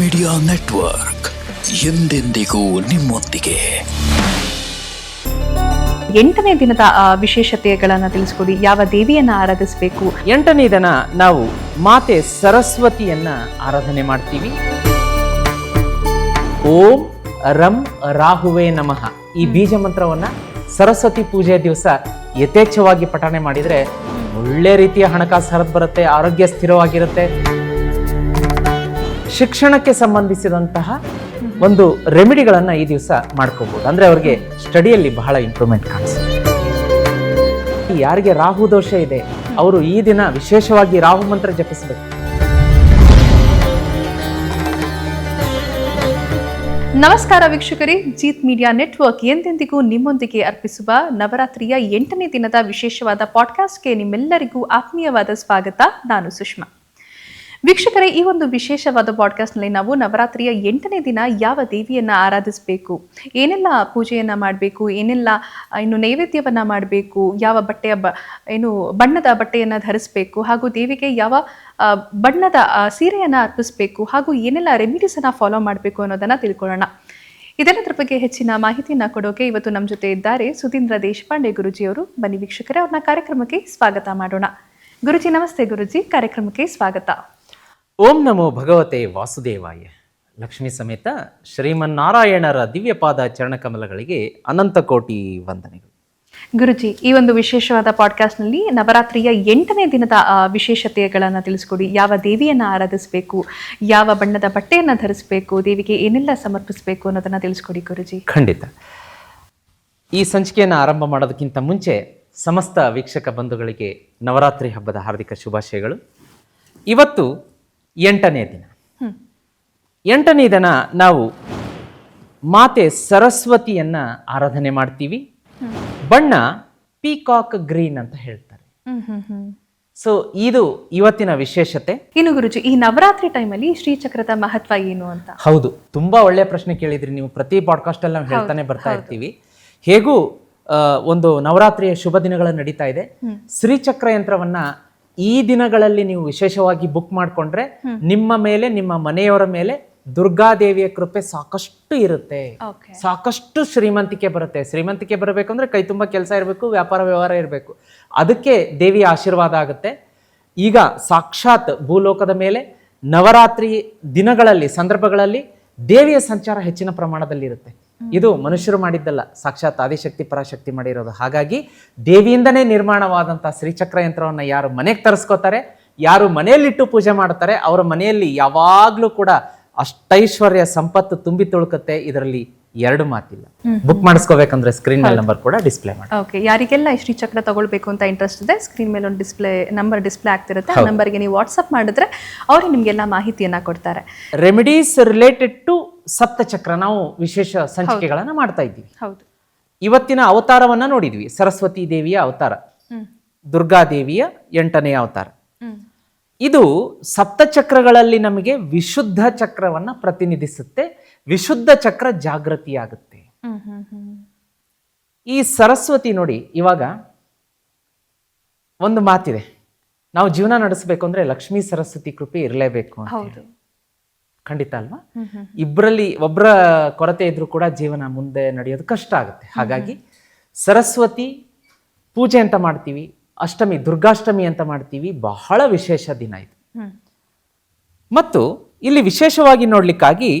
Media network ಎಂದೆಂದಿಗೂ ನಿಮ್ಮೊಂದಿಗೆ. ಎಂಟನೇ ದಿನದ ವಿಶೇಷತೆಗಳನ್ನು ತಿಳಿಸ್ಕೊಡಿ. ಯಾವ ದೇವಿಯನ್ನ ಆರಾಧಿಸಬೇಕು? ಎಂಟನೇ ದಿನ ನಾವು ಮಾತೆ ಸರಸ್ವತಿಯನ್ನ ಆರಾಧನೆ ಮಾಡ್ತೀವಿ. ಓಂ ರಂ ರಾಹುವೇ ನಮಃ. ಈ ಬೀಜ ಮಂತ್ರವನ್ನ ಸರಸ್ವತಿ ಪೂಜೆಯ ದಿವಸ ಯಥೇಚ್ಛವಾಗಿ ಪಠಣೆ ಮಾಡಿದ್ರೆ ಒಳ್ಳೆ ರೀತಿಯ ಹಣಕಾಸು ಹರಿದು ಬರುತ್ತೆ ಆರೋಗ್ಯ ಸ್ಥಿರವಾಗಿರುತ್ತೆ. ಶಿಕ್ಷಣಕ್ಕೆ ಸಂಬಂಧಿಸಿದಂತಹ ಒಂದು ರೆಮಿಡಿಗಳನ್ನು ಈ ದಿವಸ ಮಾಡ್ಕೋಬಹುದು ಅಂದ್ರೆ ಅವ್ರಿಗೆ ಸ್ಟಡಿಯಲ್ಲಿ ಬಹಳ ಇಂಪ್ರೂವ್ಮೆಂಟ್ ಕಾಣಿಸುತ್ತೆ. ಯಾರಿಗೆ ರಾಹು ದೋಷ ಇದೆ, ಅವರು ಈ ದಿನ ವಿಶೇಷವಾಗಿ ರಾಹು ಮಂತ್ರ ಜಪಿಸಬೇಕು. ನಮಸ್ಕಾರ ವೀಕ್ಷಕರೇ, ಜೀತ್ ಮೀಡಿಯಾ ನೆಟ್ವರ್ಕ್ ಎಂದೆಂದಿಗೂ ನಿಮ್ಮೊಂದಿಗೆ ಅರ್ಪಿಸುವ ನವರಾತ್ರಿಯ ಎಂಟನೇ ದಿನದ ವಿಶೇಷವಾದ ಪಾಡ್ಕಾಸ್ಟ್ಗೆ ನಿಮ್ಮೆಲ್ಲರಿಗೂ ಆತ್ಮೀಯವಾದ ಸ್ವಾಗತ. ನಾನು ಸುಷ್ಮಾ. ವೀಕ್ಷಕರೇ, ಈ ಒಂದು ವಿಶೇಷವಾದ ಪಾಡ್ಕಾಸ್ಟ್ನಲ್ಲಿ ನಾವು ನವರಾತ್ರಿಯ ಎಂಟನೇ ದಿನ ಯಾವ ದೇವಿಯನ್ನ ಆರಾಧಿಸಬೇಕು? ಏನೆಲ್ಲ ಪೂಜೆಯನ್ನ ಮಾಡಬೇಕು? ಏನೆಲ್ಲ ಇನ್ನು ನೈವೇದ್ಯವನ್ನ ಮಾಡಬೇಕು? ಯಾವ ಬಟ್ಟೆಯ ಬ, ಏನು ಬಣ್ಣದ ಬಟ್ಟೆಯನ್ನ ಧರಿಸಬೇಕು? ಹಾಗೂ ದೇವಿಗೆ ಯಾವ ಬಣ್ಣದ ಸೀರೆಯನ್ನ ಅರ್ಪಿಸಬೇಕು? ಹಾಗೂ ಏನೆಲ್ಲ ರೆಮಿಡೀಸ್ ಅನ್ನ ಫಾಲೋ ಮಾಡಬೇಕು ಅನ್ನೋದನ್ನ ತಿಳ್ಕೊಳ್ಳೋಣ. ಇದೆಲ್ಲದರ ಬಗ್ಗೆ ಹೆಚ್ಚಿನ ಮಾಹಿತಿಯನ್ನ ಕೊಡೋಕೆ ಇವತ್ತು ನಮ್ಮ ಜೊತೆ ಇದ್ದಾರೆ ಸುಧೀಂದ್ರ ದೇಶಪಾಂಡೆ ಗುರುಜಿಯವರು. ಬನ್ನಿ ವೀಕ್ಷಕರೇ, ಅವ್ರನ್ನ ಕಾರ್ಯಕ್ರಮಕ್ಕೆ ಸ್ವಾಗತ ಮಾಡೋಣ. ಗುರುಜಿ, ನಮಸ್ತೆ ಗುರುಜಿ. ಕಾರ್ಯಕ್ರಮಕ್ಕೆ ಸ್ವಾಗತ. ಓಂ ನಮೋ ಭಗವತೆ ವಾಸುದೇವಾಯ. ಲಕ್ಷ್ಮೀ ಸಮೇತ ಶ್ರೀಮನ್ನಾರಾಯಣರ ದಿವ್ಯಪಾದ ಚರಣಕಮಲಗಳಿಗೆ ಅನಂತ ಕೋಟಿ ವಂದನೆಗಳು. ಗುರುಜಿ ಈ ಒಂದು ವಿಶೇಷವಾದ ಪಾಡ್ಕಾಸ್ಟ್ನಲ್ಲಿ ನವರಾತ್ರಿಯ ಎಂಟನೇ ದಿನದ ವಿಶೇಷತೆಗಳನ್ನು ವಿಶೇಷತೆಗಳನ್ನ ತಿಳಿಸ್ಕೊಡಿ. ಯಾವ ದೇವಿಯನ್ನು ಆರಾಧಿಸಬೇಕು ಯಾವ ಬಣ್ಣದ ಬಟ್ಟೆಯನ್ನು ಧರಿಸಬೇಕು ದೇವಿಗೆ ಏನೆಲ್ಲ ಸಮರ್ಪಿಸಬೇಕು ಅನ್ನೋದನ್ನ ತಿಳಿಸ್ಕೊಡಿ ಗುರುಜಿ. ಖಂಡಿತ. ಈ ಸಂಚಿಕೆಯನ್ನು ಆರಂಭ ಮಾಡೋದಕ್ಕಿಂತ ಮುಂಚೆ ಸಮಸ್ತ ವೀಕ್ಷಕ ಬಂಧುಗಳಿಗೆ ನವರಾತ್ರಿ ಹಬ್ಬದ ಹಾರ್ದಿಕ ಶುಭಾಶಯಗಳು. ಇವತ್ತು ಎಂಟನೇ ದಿನ. ಎಂಟನೇ ದಿನ ನಾವು ಮಾತೆ ಸರಸ್ವತಿಯನ್ನ ಆರಾಧನೆ ಮಾಡ್ತೀವಿ. ಬಣ್ಣ ಪೀಕಾಕ್ ಗ್ರೀನ್ ಅಂತ ಹೇಳ್ತಾರೆ. ಸೊ ಇದು ಇವತ್ತಿನ ವಿಶೇಷತೆ. ಇನ್ನು ಗುರುಜಿ ಈ ನವರಾತ್ರಿ ಟೈಮಲ್ಲಿ ಶ್ರೀಚಕ್ರದ ಮಹತ್ವ ಏನು ಅಂತ? ಹೌದು ತುಂಬಾ ಒಳ್ಳೆಯ ಪ್ರಶ್ನೆ ಕೇಳಿದ್ರಿ ನೀವು. ಪ್ರತಿ ಪಾಡ್ಕಾಸ್ಟ್ ಅಲ್ಲಿ ನಾವು ಹೇಳ್ತಾನೆ ಬರ್ತಾ ಇರ್ತೀವಿ. ಹೇಗೂ ಒಂದು ನವರಾತ್ರಿಯ ಶುಭ ದಿನಗಳು ನಡೀತಾ ಇದೆ. ಶ್ರೀಚಕ್ರ ಯಂತ್ರವನ್ನ ಈ ದಿನಗಳಲ್ಲಿ ನೀವು ವಿಶೇಷವಾಗಿ ಬುಕ್ ಮಾಡ್ಕೊಂಡ್ರೆ ನಿಮ್ಮ ಮೇಲೆ ನಿಮ್ಮ ಮನೆಯವರ ಮೇಲೆ ದುರ್ಗಾದೇವಿಯ ಕೃಪೆ ಸಾಕಷ್ಟು ಇರುತ್ತೆ. ಸಾಕಷ್ಟು ಶ್ರೀಮಂತಿಕೆ ಬರುತ್ತೆ. ಶ್ರೀಮಂತಿಕೆ ಬರಬೇಕಂದ್ರೆ ಕೈ ತುಂಬ ಕೆಲಸ ಇರಬೇಕು ವ್ಯಾಪಾರ ವ್ಯವಹಾರ ಇರಬೇಕು. ಅದಕ್ಕೆ ದೇವಿಯ ಆಶೀರ್ವಾದ ಆಗುತ್ತೆ. ಈಗ ಸಾಕ್ಷಾತ್ ಭೂಲೋಕದ ಮೇಲೆ ನವರಾತ್ರಿ ದಿನಗಳಲ್ಲಿ ಸಂದರ್ಭಗಳಲ್ಲಿ ದೇವಿಯ ಸಂಚಾರ ಹೆಚ್ಚಿನ ಪ್ರಮಾಣದಲ್ಲಿ ಇರುತ್ತೆ ಇದು ಮನುಷ್ಯರು ಮಾಡಿದ್ದಲ್ಲ ಸಾಕ್ಷಾತ್ ಆದಿಶಕ್ತಿ ಪರಾಶಕ್ತಿ ಮಾಡಿರೋದು. ಹಾಗಾಗಿ ದೇವಿಯಿಂದನೇ ನಿರ್ಮಾಣವಾದಂಥ ಶ್ರೀಚಕ್ರ ಯಂತ್ರವನ್ನು ಯಾರು ಮನೆಗೆ ತರಿಸ್ಕೋತಾರೆ ಯಾರು ಮನೆಯಲ್ಲಿಟ್ಟು ಪೂಜೆ ಮಾಡ್ತಾರೆ ಅವರ ಮನೆಯಲ್ಲಿ ಯಾವಾಗಲೂ ಕೂಡ ಅಷ್ಟೈಶ್ವರ್ಯ ಸಂಪತ್ತು ತುಂಬಿ ತುಳುಕುತ್ತೆ ಇದರಲ್ಲಿ ಎರಡು ಮಾತಿಲ್ಲ. ಬುಕ್ ಮಾಡಿಸ್ಕೋಬೇಕಂದ್ರೆ ಸ್ಕ್ರೀನ್ ಮೇಲೆ ನಂಬರ್ ಕೂಡ ಡಿಸ್ಪ್ಲೇ ಮಾಡಿ. ಓಕೆ ಯಾರಿಗೆಲ್ಲ ಶ್ರೀಚಕ್ರ ತಗೊಳ್ಬೇಕು ಅಂತ ಇಂಟ್ರೆಸ್ಟ್ ಇದೆ ಸ್ಕ್ರೀನ್ ಮೇಲೆ ಒಂದು ಡಿಸ್ಪ್ಲೇ ನಂಬರ್ ಡಿಸ್ಪ್ಲೇ ಆಗ್ತಿರುತ್ತೆ ಆ ನಂಬರ್ಗೆ ನೀವು ವಾಟ್ಸಪ್ ಮಾಡಿದ್ರೆ ಅವರು ನಿಮಗೆಲ್ಲ ಮಾಹಿತಿಯನ್ನ ಕೊಡ್ತಾರೆ. ರೆಮಿಡೀಸ್ ರಿಲೇಟೆಡ್ ಟು ಸಪ್ತಚಕ್ರ ನಾವು ವಿಶೇಷ ಸಂಚಿಕೆಗಳನ್ನ ಮಾಡ್ತಾ ಇದ್ದೀವಿ. ಹೌದು. ಇವತ್ತಿನ ಅವತಾರವನ್ನ ನೋಡಿದ್ವಿ. ಸರಸ್ವತಿ ದೇವಿಯ ಅವತಾರ ದುರ್ಗಾ ದುರ್ಗಾದೇವಿಯ ಎಂಟನೇ ಅವತಾರ. ಇದು ಇದು ಸಪ್ತಚಕ್ರಗಳಲ್ಲಿ ನಮಗೆ ವಿಶುದ್ಧ ಚಕ್ರವನ್ನ ಪ್ರತಿನಿಧಿಸುತ್ತೆ. ವಿಶುದ್ಧ ಚಕ್ರ ಜಾಗೃತಿಯಾಗುತ್ತೆ. ಈ ಸರಸ್ವತಿ ನೋಡಿ ಇವಾಗ ಒಂದು ಮಾತಿದೆ. ನಾವು ಜೀವನ ನಡೆಸಬೇಕು ಅಂದ್ರೆ ಲಕ್ಷ್ಮೀ ಸರಸ್ವತಿ ಕೃಪೆ ಇರಲೇಬೇಕು ಅಂತ. ಹೌದು. ಖಂಡಿತ ಅಲ್ವಾ? ಇಬ್ಬರಲ್ಲಿ ಒಬ್ಬರ ಕೊರತೆ ಇದ್ರೂ ಕೂಡ ಜೀವನ ಮುಂದೆ ನಡೆಯೋದು ಕಷ್ಟ ಆಗುತ್ತೆ. ಹಾಗಾಗಿ ಸರಸ್ವತಿ ಪೂಜೆ ಅಂತ ಮಾಡ್ತೀವಿ ಅಷ್ಟಮಿ ದುರ್ಗಾಷ್ಟಮಿ ಅಂತ ಮಾಡ್ತೀವಿ ಬಹಳ ವಿಶೇಷ ದಿನ ಇದು. ಮತ್ತು ಇಲ್ಲಿ ವಿಶೇಷವಾಗಿ ನೋಡ್ಲಿಕ್ಕಾಗಿ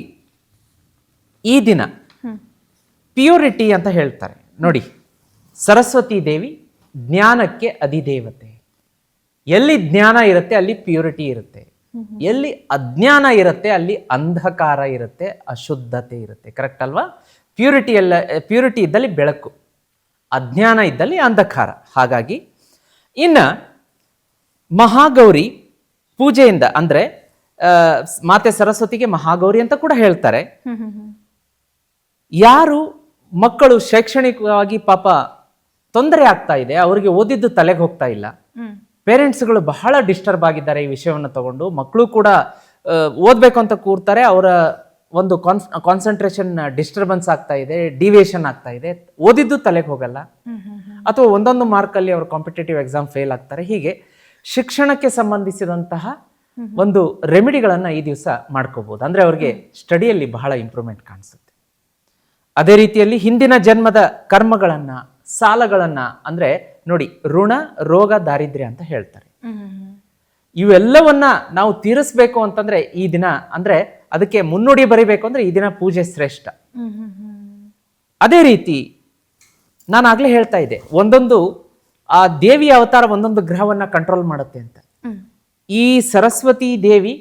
ಈ ದಿನ ಪ್ಯೂರಿಟಿ ಅಂತ ಹೇಳ್ತಾರೆ. ನೋಡಿ ಸರಸ್ವತಿ ದೇವಿ ಜ್ಞಾನಕ್ಕೆ ಅಧಿದೇವತೆ. ಎಲ್ಲಿ ಜ್ಞಾನ ಇರುತ್ತೆ ಅಲ್ಲಿ ಪ್ಯೂರಿಟಿ ಇರುತ್ತೆ. ಎಲ್ಲಿ ಅಜ್ಞಾನ ಇರುತ್ತೆ ಅಲ್ಲಿ ಅಂಧಕಾರ ಇರುತ್ತೆ ಅಶುದ್ಧತೆ ಇರುತ್ತೆ. ಕರೆಕ್ಟ್ ಅಲ್ವಾ? ಪ್ಯೂರಿಟಿ ಎಲ್ಲ ಪ್ಯೂರಿಟಿ ಇದ್ದಲ್ಲಿ ಬೆಳಕು ಅಜ್ಞಾನ ಇದ್ದಲ್ಲಿ ಅಂಧಕಾರ. ಹಾಗಾಗಿ ಇನ್ನ ಮಹಾಗೌರಿ ಪೂಜೆಯಿಂದ ಅಂದ್ರೆ ಮಾತೆ ಸರಸ್ವತಿಗೆ ಮಹಾಗೌರಿ ಅಂತ ಕೂಡ ಹೇಳ್ತಾರೆ. ಯಾರು ಮಕ್ಕಳು ಶೈಕ್ಷಣಿಕವಾಗಿ ಪಾಪ ತೊಂದರೆ ಆಗ್ತಾ ಇದೆ ಅವರಿಗೆ ಓದಿದ್ದು ತಲೆಗೆ ಹೋಗ್ತಾ ಇಲ್ಲ. ಪೇರೆಂಟ್ಸ್ಗಳು ಬಹಳ ಡಿಸ್ಟರ್ಬ್ ಆಗಿದ್ದಾರೆ ಈ ವಿಷಯವನ್ನು ತಗೊಂಡು. ಮಕ್ಕಳು ಕೂಡ ಓದಬೇಕು ಅಂತ ಕೂರ್ತಾರೆ. ಅವರ ಒಂದು ಕಾನ್ಸ್ ಕಾನ್ಸಂಟ್ರೇಷನ್ ಡಿಸ್ಟರ್ಬೆನ್ಸ್ ಆಗ್ತಾ ಇದೆ ಡಿವಿಯೇಷನ್ ಆಗ್ತಾ ಇದೆ. ಓದಿದ್ದು ತಲೆಗೆ ಹೋಗಲ್ಲ. ಅಥವಾ ಒಂದೊಂದು ಮಾರ್ಕಲ್ಲಿ ಅವರು ಕಾಂಪಿಟೇಟಿವ್ ಎಕ್ಸಾಮ್ ಫೇಲ್ ಆಗ್ತಾರೆ. ಹೀಗೆ ಶಿಕ್ಷಣಕ್ಕೆ ಸಂಬಂಧಿಸಿದಂತಹ ಒಂದು ರೆಮಿಡಿಗಳನ್ನ ಈ ದಿವಸ ಮಾಡ್ಕೋಬಹುದು ಅಂದ್ರೆ ಅವ್ರಿಗೆ ಸ್ಟಡಿಯಲ್ಲಿ ಬಹಳ ಇಂಪ್ರೂವ್ಮೆಂಟ್ ಕಾಣಿಸುತ್ತೆ. ಅದೇ ರೀತಿಯಲ್ಲಿ ಹಿಂದಿನ ಜನ್ಮದ ಕರ್ಮಗಳನ್ನ ಸಾಲಗಳನ್ನ ಅಂದ್ರೆ ನೋಡಿ ಋಣ ರೋಗ ದಾರಿದ್ರ್ಯ ಅಂತ ಹೇಳ್ತಾರೆ. ಇವೆಲ್ಲವನ್ನ ನಾವು ತೀರಿಸ್ಬೇಕು ಅಂತಂದ್ರೆ ಈ ದಿನ ಅಂದ್ರೆ ಅದಕ್ಕೆ ಮುನ್ನುಡಿ ಬರಿಬೇಕು ಅಂದ್ರೆ ಈ ದಿನ ಪೂಜೆ ಶ್ರೇಷ್ಠ. ಅದೇ ರೀತಿ ನಾನು ಆಗ್ಲೇ ಹೇಳ್ತಾ ಇದ್ದೆ ಒಂದೊಂದು ಆ ದೇವಿಯ ಅವತಾರ ಒಂದೊಂದು ಗ್ರಹವನ್ನ ಕಂಟ್ರೋಲ್ ಮಾಡುತ್ತೆ ಅಂತ. ಈ ಸರಸ್ವತಿ ದೇವಿ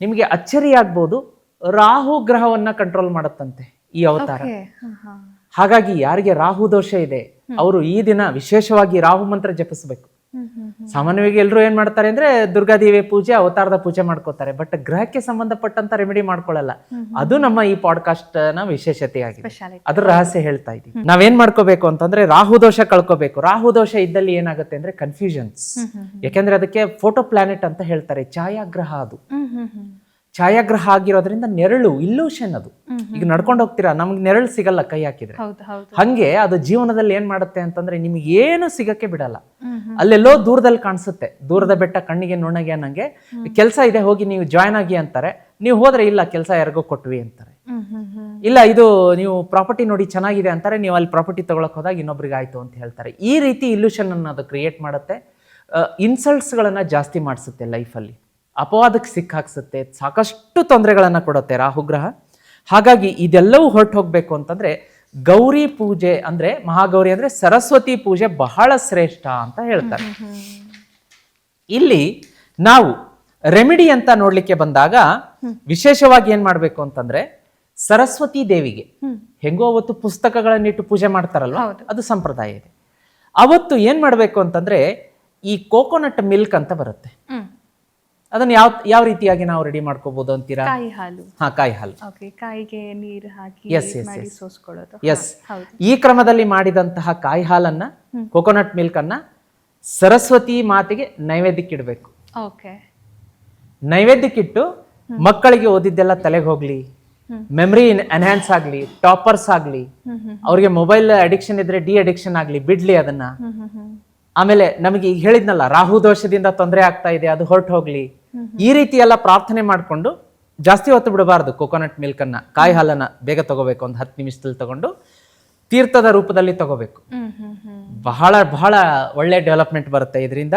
ನಿಮಗೆ ಅಚ್ಚರಿ ಆಗ್ಬೋದು ರಾಹು ಗ್ರಹವನ್ನ ಕಂಟ್ರೋಲ್ ಮಾಡುತ್ತಂತೆ ಈ ಅವತಾರ. ಹಾಗಾಗಿ ಯಾರಿಗೆ ರಾಹು ದೋಷ ಇದೆ ಅವರು ಈ ದಿನ ವಿಶೇಷವಾಗಿ ರಾಹು ಮಂತ್ರ ಜಪಿಸಬೇಕು. ಸಾಮಾನ್ಯವಾಗಿ ಎಲ್ಲರೂ ಏನ್ ಮಾಡ್ತಾರೆ ಅಂದ್ರೆ ದುರ್ಗಾದೇವಿ ಪೂಜೆ ಅವತಾರದ ಪೂಜೆ ಮಾಡ್ಕೋತಾರೆ. ಬಟ್ ಗ್ರಹಕ್ಕೆ ಸಂಬಂಧಪಟ್ಟಂತ ರೆಮಿಡಿ ಮಾಡ್ಕೊಳ್ಳಲ್ಲ ಅದು ನಮ್ಮ ಈ ಪಾಡ್ಕಾಸ್ಟ್ನ ವಿಶೇಷತೆ ಆಗಿದೆ. ಅದ್ರ ರಹಸ್ಯ ಹೇಳ್ತಾ ಇದ್ದೀವಿ ನಾವೇನ್ ಮಾಡ್ಕೋಬೇಕು ಅಂತಂದ್ರೆ ರಾಹು ದೋಷ ಕಳ್ಕೋಬೇಕು. ರಾಹು ದೋಷ ಇದ್ದಲ್ಲಿ ಏನಾಗುತ್ತೆ ಅಂದ್ರೆ ಕನ್ಫ್ಯೂಷನ್ಸ್ ಯಾಕೆಂದ್ರೆ ಅದಕ್ಕೆ ಫೋಟೋ ಪ್ಲಾನೆಟ್ ಅಂತ ಹೇಳ್ತಾರೆ. ಛಾಯಾಗ್ರಹ ಅದು. ಛಾಯಾಗ್ರಹ ಆಗಿರೋದ್ರಿಂದ ನೆರಳು ಇಲ್ಯೂಷನ್ ಅದು. ಈಗ ನಡ್ಕೊಂಡು ಹೋಗ್ತೀರಾ? ನಮ್ಗೆ ನೆರಳು ಸಿಗಲ್ಲ ಕೈ ಹಾಕಿದ್ರೆ. ಹಂಗೆ ಅದು ಜೀವನದಲ್ಲಿ ಏನ್ ಮಾಡುತ್ತೆ ಅಂತಂದ್ರೆ ನಿಮ್ಗೆ ಏನು ಸಿಗಕ್ಕೆ ಬಿಡಲ್ಲ. ಅಲ್ಲೆಲ್ಲೋ ದೂರದಲ್ಲಿ ಕಾಣಿಸುತ್ತೆ. ದೂರದ ಬೆಟ್ಟ ಕಣ್ಣಿಗೆ ನುಣ್ಣಗೆ ಅನ್ನಂಗೆ ಕೆಲಸ ಇದೆ ಹೋಗಿ ನೀವು ಜಾಯ್ನ್ ಆಗಿ ಅಂತಾರೆ. ನೀವು ಹೋದ್ರೆ ಇಲ್ಲ ಕೆಲಸ ಯಾರಿಗೋ ಕೊಟ್ವಿ ಅಂತಾರೆ. ಇಲ್ಲ ಇದು ನೀವು ಪ್ರಾಪರ್ಟಿ ನೋಡಿ ಚೆನ್ನಾಗಿದೆ ಅಂತಾರೆ ನೀವು ಅಲ್ಲಿ ಪ್ರಾಪರ್ಟಿ ತಗೊಳಕ್ ಹೋದಾಗ ಇನ್ನೊಬ್ರಿಗೆ ಆಯ್ತು ಅಂತ ಹೇಳ್ತಾರೆ. ಈ ರೀತಿ ಇಲ್ಯೂಷನ್ ಅನ್ನೋದು ಅದು ಕ್ರಿಯೇಟ್ ಮಾಡುತ್ತೆ ಇನ್ಸಲ್ಟ್ಸ್ಗಳನ್ನ ಜಾಸ್ತಿ ಮಾಡಿಸುತ್ತೆ ಲೈಫಲ್ಲಿ ಅಪವಾದಕ್ಕೆ ಸಿಕ್ಕಾಕ್ಸುತ್ತೆ ಸಾಕಷ್ಟು ತೊಂದರೆಗಳನ್ನು ಕೊಡುತ್ತೆ ರಾಹುಗ್ರಹ ಹಾಗಾಗಿ ಇದೆಲ್ಲವೂ ಹೊರಟು ಹೋಗಬೇಕು ಅಂತಂದ್ರೆ ಗೌರಿ ಪೂಜೆ ಅಂದ್ರೆ ಮಹಾಗೌರಿ ಅಂದ್ರೆ ಸರಸ್ವತಿ ಪೂಜೆ ಬಹಳ ಶ್ರೇಷ್ಠ ಅಂತ ಹೇಳ್ತಾರೆ. ಇಲ್ಲಿ ನಾವು ರೆಮಿಡಿ ಅಂತ ನೋಡ್ಲಿಕ್ಕೆ ಬಂದಾಗ ವಿಶೇಷವಾಗಿ ಏನ್ ಮಾಡಬೇಕು ಅಂತಂದ್ರೆ ಸರಸ್ವತಿ ದೇವಿಗೆ ಹೆಂಗೋ ಅವತ್ತು ಪುಸ್ತಕಗಳನ್ನಿಟ್ಟು ಪೂಜೆ ಮಾಡ್ತಾರಲ್ವ? ಅದು ಸಂಪ್ರದಾಯ ಇದೆ. ಅವತ್ತು ಏನ್ ಮಾಡಬೇಕು ಅಂತಂದ್ರೆ ಈ ಕೋಕೋನಟ್ ಮಿಲ್ಕ್ ಅಂತ ಬರುತ್ತೆ. ಅದನ್ನ ಯಾವ ಯಾವ ರೀತಿಯಾಗಿ ನಾವು ರೆಡಿ ಮಾಡ್ಕೋಬಹುದು ಅಂತೀರಾ? ಕಾಯಿ ಹಾಲು ಹಾ ಕಾಯಿ ಹಾಲು ಓಕೆ ಕಾಯಿಗೆ ನೀರು ಹಾಕಿ Yes, yes, ಮಾಡಿ yes. ಸೋಸ್ಕೊಳ್ಳೋದು. ಎಸ್ ಈ ಕ್ರಮದಲ್ಲಿ ಮಾಡಿದಂತಹ ಕಾಯಿ ಹಾಲನ್ನ ಕೋಕೋನಟ್ ಮಿಲ್ಕ್ ಅನ್ನ ಸರಸ್ವತಿ ಮಾತೆಗೆ ನೈವೇದ್ಯಕ್ಕೆ ಇಡಬೇಕು ಓಕೆ ನೈವೇದ್ಯಕ್ಕಿಟ್ಟು ಮಕ್ಕಳಿಗೆ ಓದಿದ್ದೆಲ್ಲ ತಲೆಗೆ ಹೋಗ್ಲಿ ಮೆಮರಿ ಎನ್ಹ್ಯಾನ್ಸ್ ಆಗ್ಲಿ ಟಾಪರ್ಸ್ ಆಗ್ಲಿ ಅವ್ರಿಗೆ ಮೊಬೈಲ್ ಅಡಿಕ್ಷನ್ ಇದ್ರೆ ಡಿ ಅಡಿಕ್ಷನ್ ಆಗ್ಲಿ ಬಿಡ್ಲಿ ಅದನ್ನ. ಆಮೇಲೆ ನಮಗೆ ಈಗ ಹೇಳಿದ್ನಲ್ಲ ರಾಹು ದೋಷದಿಂದ ತೊಂದರೆ ಆಗ್ತಾ ಇದೆ ಅದು ಹೊರಟು ಹೋಗ್ಲಿ. ಈ ರೀತಿ ಎಲ್ಲ ಪ್ರಾರ್ಥನೆ ಮಾಡ್ಕೊಂಡು ಜಾಸ್ತಿ ಹೊತ್ತು ಬಿಡಬಾರ್ದು ಕೊಕೊನಟ್ ಮಿಲ್ಕ್ ಅನ್ನ ಕಾಯಿ ಹಾಲನ್ನ ಬೇಗ ತಗೋಬೇಕು ಒಂದು ಹತ್ತು ನಿಮಿಷದಲ್ಲಿ ತಗೊಂಡು ತೀರ್ಥದ ರೂಪದಲ್ಲಿ ತಗೋಬೇಕು. ಬಹಳ ಬಹಳ ಒಳ್ಳೆ ಡೆವಲಪ್ಮೆಂಟ್ ಬರುತ್ತೆ ಇದರಿಂದ.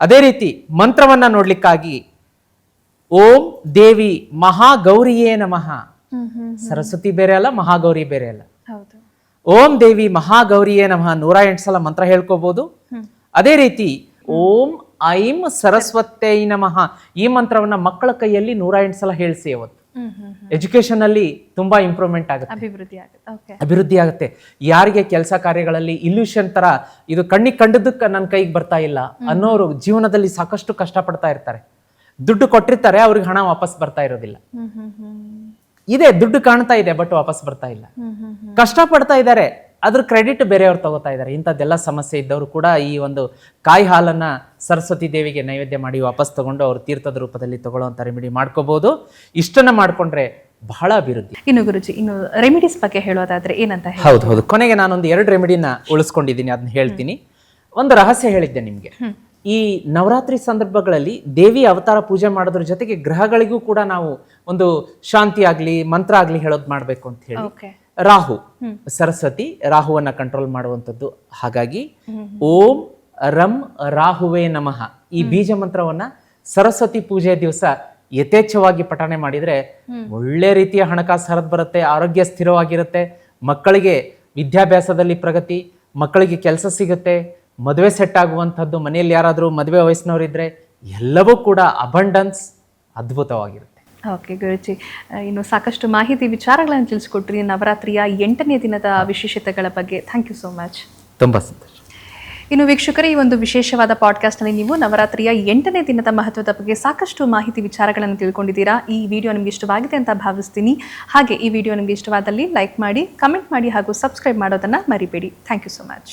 ಅದೇ ರೀತಿ ಮಂತ್ರವನ್ನ ನೋಡ್ಲಿಕ್ಕಾಗಿ ಓಂ ದೇವಿ ಮಹಾಗೌರಿಯೇ ನಮಃ. ಸರಸ್ವತಿ ಬೇರೆ ಅಲ್ಲ ಮಹಾಗೌರಿ ಬೇರೆ ಅಲ್ಲ. ಹೌದು. ಓಂ ದೇವಿ ಮಹಾಗೌರಿಯೇ ನಮಃ ನೂರ ಎಂಟು ಸಲ ಮಂತ್ರ ಹೇಳ್ಕೋಬಹುದು ಅದೇ ರೀತಿ ಓಂ ಐಂ ಸರಸ್ವತೈ ನಮಃ. ಈ ಮಂತ್ರವನ್ನ ಮಕ್ಕಳ ಕೈಯಲ್ಲಿ ನೂರ ಎಂಟು ಸಲ ಹೇಳಿಸಿ ಅವತ್ತು. ಎಜುಕೇಶನ್ ಅಲ್ಲಿ ತುಂಬಾ ಇಂಪ್ರೂವ್ಮೆಂಟ್ ಆಗುತ್ತೆ. ಅಭಿವೃದ್ಧಿ ಆಗುತ್ತೆ. ಅಭಿವೃದ್ಧಿ ಆಗುತ್ತೆ. ಯಾರಿಗೆ ಕೆಲಸ ಕಾರ್ಯಗಳಲ್ಲಿ ಇಲ್ಯೂಷನ್ ತರ ಇದು ಕಣ್ಣಿಗೆ ಕಂಡದಕ್ಕೆ ನನ್ನ ಕೈಗೆ ಬರ್ತಾ ಇಲ್ಲ ಅನ್ನೋರು ಜೀವನದಲ್ಲಿ ಸಾಕಷ್ಟು ಕಷ್ಟಪಡ್ತಾ ಇರ್ತಾರೆ. ದುಡ್ಡು ಕೊಟ್ಟಿರ್ತಾರೆ ಅವ್ರಿಗೆ ಹಣ ವಾಪಸ್ ಬರ್ತಾ ಇರೋದಿಲ್ಲ. ಇದೆ ದುಡ್ಡು ಕಾಣ್ತಾ ಇದೆ ಬಟ್ ವಾಪಸ್ ಬರ್ತಾ ಇಲ್ಲ. ಕಷ್ಟ ಪಡ್ತಾ ಇದ್ದಾರೆ ಅದ್ರ ಕ್ರೆಡಿಟ್ ಬೇರೆಯವ್ರು ತಗೋತಾ ಇದ್ದಾರೆ. ಇಂಥದ್ದೆಲ್ಲ ಸಮಸ್ಯೆ ಇದ್ದವರು ಕೂಡ ಈ ಒಂದು ಕಾಯಿ ಹಾಲನ್ನ ಸರಸ್ವತಿ ದೇವಿಗೆ ನೈವೇದ್ಯ ಮಾಡಿ ವಾಪಸ್ ತಗೊಂಡು ಅವರು ತೀರ್ಥದ ರೂಪದಲ್ಲಿ ತಗೊಳ್ಳುವಂತ ರೆಮಿಡಿ ಮಾಡ್ಕೋಬಹುದು ಇಷ್ಟನ್ನ ಮಾಡ್ಕೊಂಡ್ರೆ ಬಹಳ ಅಭಿವೃದ್ಧಿ. ಇನ್ನು ಗುರುಜಿ ಇನ್ನು ರೆಮಿಡೀಸ್ ಬಗ್ಗೆ ಹೇಳೋದಾದ್ರೆ ಏನಂತ ಹೌದು ಹೌದು. ಕೊನೆಗೆ ನಾನೊಂದು ಎರಡು ರೆಮಿಡಿನ ಉಳಿಸ್ಕೊಂಡಿದ್ದೀನಿ ಅದನ್ನ ಹೇಳ್ತೀನಿ. ಒಂದು ರಹಸ್ಯ ಹೇಳಿದ್ದೆ ನಿಮ್ಗೆ. ಈ ನವರಾತ್ರಿ ಸಂದರ್ಭಗಳಲ್ಲಿ ದೇವಿ ಅವತಾರ ಪೂಜೆ ಮಾಡೋದ್ರ ಜೊತೆಗೆ ಗ್ರಹಗಳಿಗೂ ಕೂಡ ನಾವು ಒಂದು ಶಾಂತಿ ಆಗ್ಲಿ ಮಂತ್ರ ಆಗ್ಲಿ ಹೇಳೋದ್ ಮಾಡ್ಬೇಕು ಅಂತ ಹೇಳಿ. ರಾಹು ಸರಸ್ವತಿ ರಾಹುವನ್ನ ಕಂಟ್ರೋಲ್ ಮಾಡುವಂಥದ್ದು. ಹಾಗಾಗಿ ಓಂ ರಂ ರಾಹುವೇ ನಮಃ. ಈ ಬೀಜ ಮಂತ್ರವನ್ನ ಸರಸ್ವತಿ ಪೂಜೆ ದಿವಸ ಯಥೇಚ್ಛವಾಗಿ ಪಠಣೆ ಮಾಡಿದ್ರೆ ಒಳ್ಳೆ ರೀತಿಯ ಹಣಕಾಸು ಹರಿದು ಬರುತ್ತೆ ಆರೋಗ್ಯ ಸ್ಥಿರವಾಗಿರುತ್ತೆ ಮಕ್ಕಳಿಗೆ ವಿದ್ಯಾಭ್ಯಾಸದಲ್ಲಿ ಪ್ರಗತಿ ಮಕ್ಕಳಿಗೆ ಕೆಲಸ ಸಿಗುತ್ತೆ ಮದುವೆ ಸೆಟ್ ಆಗುವಂಥದ್ದು ಮನೆಯಲ್ಲಿ ಯಾರಾದರೂ ಮದುವೆ ವಯಸ್ಸಿನವರಿದ್ರೆ ಎಲ್ಲವೂ ಕೂಡ ಅಬಂಡನ್ಸ್ ಅದ್ಭುತವಾಗಿರುತ್ತೆ. ಓಕೆ ಗುರುಜಿ. ಇನ್ನು ಸಾಕಷ್ಟು ಮಾಹಿತಿ ವಿಚಾರಗಳನ್ನು ತಿಳಿಸ್ಕೊಟ್ರಿ. ನವರಾತ್ರಿಯ ಎಂಟನೇ ದಿನದ ವಿಶೇಷತೆಗಳ ಬಗ್ಗೆ. ಥ್ಯಾಂಕ್ ಯು ಸೋ ಮಚ್ ತುಂಬ ಸಂತೋಷ. ಇನ್ನು ವೀಕ್ಷಕರೇ ಈ ಒಂದು ವಿಶೇಷವಾದ ಪಾಡ್ಕಾಸ್ಟ್ನಲ್ಲಿ ನೀವು ನವರಾತ್ರಿಯ ಎಂಟನೇ ದಿನದ ಮಹತ್ವದ ಬಗ್ಗೆ ಸಾಕಷ್ಟು ಮಾಹಿತಿ ವಿಚಾರಗಳನ್ನು ತಿಳ್ಕೊಂಡಿದ್ದೀರಾ? ಈ ವಿಡಿಯೋ ನಿಮಗೆ ಇಷ್ಟವಾಗಿದೆ ಅಂತ ಭಾವಿಸ್ತೀನಿ. ಹಾಗೆ ಈ ವಿಡಿಯೋ ನಿಮಗೆ ಇಷ್ಟವಾದಲ್ಲಿ ಲೈಕ್ ಮಾಡಿ ಕಮೆಂಟ್ ಮಾಡಿ ಹಾಗೂ ಸಬ್ಸ್ಕ್ರೈಬ್ ಮಾಡೋದನ್ನು ಮರಿಬೇಡಿ. Thank you so much